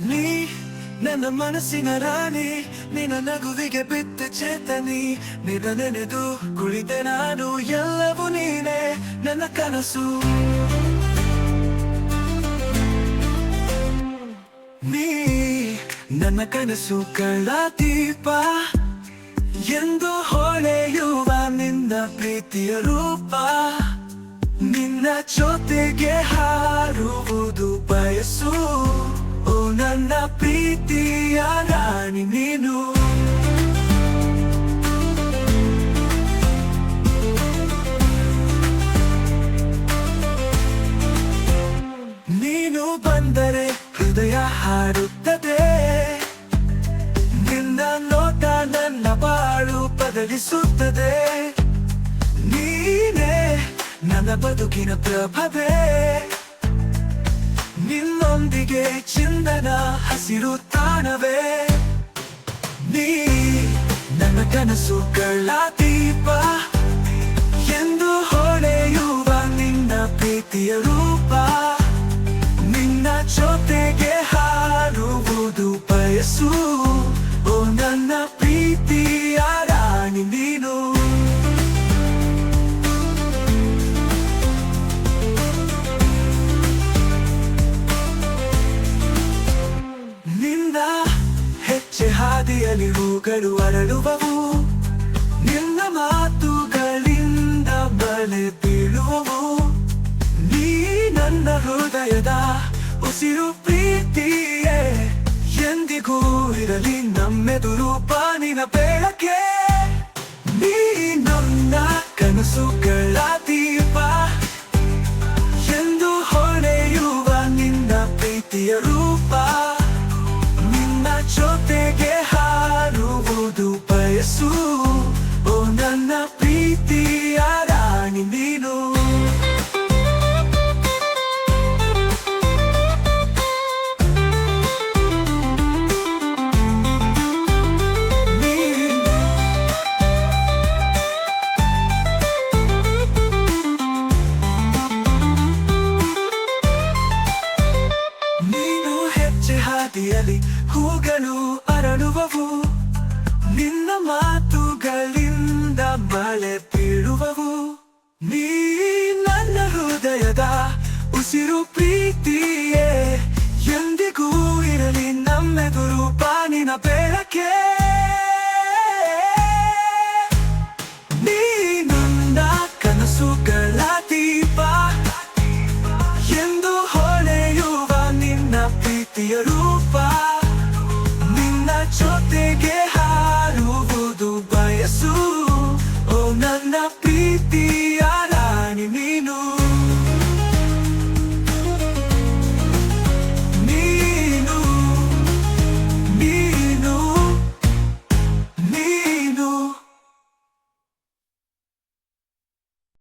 ನೀ ನನ್ನ ಮನಸ್ಸಿನ ರಾಣಿ, ನಿನ್ನ ನಗುವಿಗೆ ಬಿತ್ತ ಚೇತನಿ, ನಿನ್ನ ನೆನೆದು ಕುಳಿತೆ ನಾನು ಎಲ್ಲವೂ ನೀನೆ, ನನ್ನ ಕನಸು. ನೀ ನನ್ನ ಕನಸು ಕಳ್ಳ ದೀಪ, ಎಂದು ಹೊಳೆಯುವ ನಿನ್ನ ಪ್ರೀತಿಯ ರೂಪ. ನಿನ್ನ ಜೊತೆಗೆ ಹಾರುವುದು ಬಯಸು. ನನ್ನ ಪ್ರೀತಿಯ ರಾಣಿ ನೀನು. ನೀನು ಬಂದರೆ ಹೃದಯ ಹಾಡುತ್ತದೆ ನಿನ್ನ ನೋಟ ನನ್ನ ಬಾಳು ಬದಲಿಸುತ್ತದೆ. ನೀನೇ ನನ್ನ ಬದುಕಿನ ಪ್ರಭವೇ. ನಿನ್ನೊಂದಿಗೆ ಚಿಂದನ ಹಸಿರು ತಾಣವೇ. ನೀ ನನ್ನ ಕನಸು ಕಳ್ಳ ದೀಪ. ಹಾದಿಯಲ್ಲಿ ಹೂಗಳು ಅರಳುವವು. ನಿನ್ನ ಮಾತುಗಳಿಂದ ಬಲೆ ಬೀಳುವವು. ನೀ ನನ್ನ ಹೃದಯದ ಉಸಿರು ಪ್ರೀತಿಯೇ, ಎಂದಿಗೂ ಇರಲಿ ನಮ್ಮೆದುರು ಪಾನಿನ ಬೆಳಕೆ. ನೀ ನನ್ನ ಕನಸುಗಳ ಹೃದಯದ ಉಸಿರು ಪ್ರೀತಿಯೇ ಎಂದಿಗೂ ಇರಲಿ ನಮ್ಮೆದುರು ಪಾನಿನ ಬೆಳಕೆ.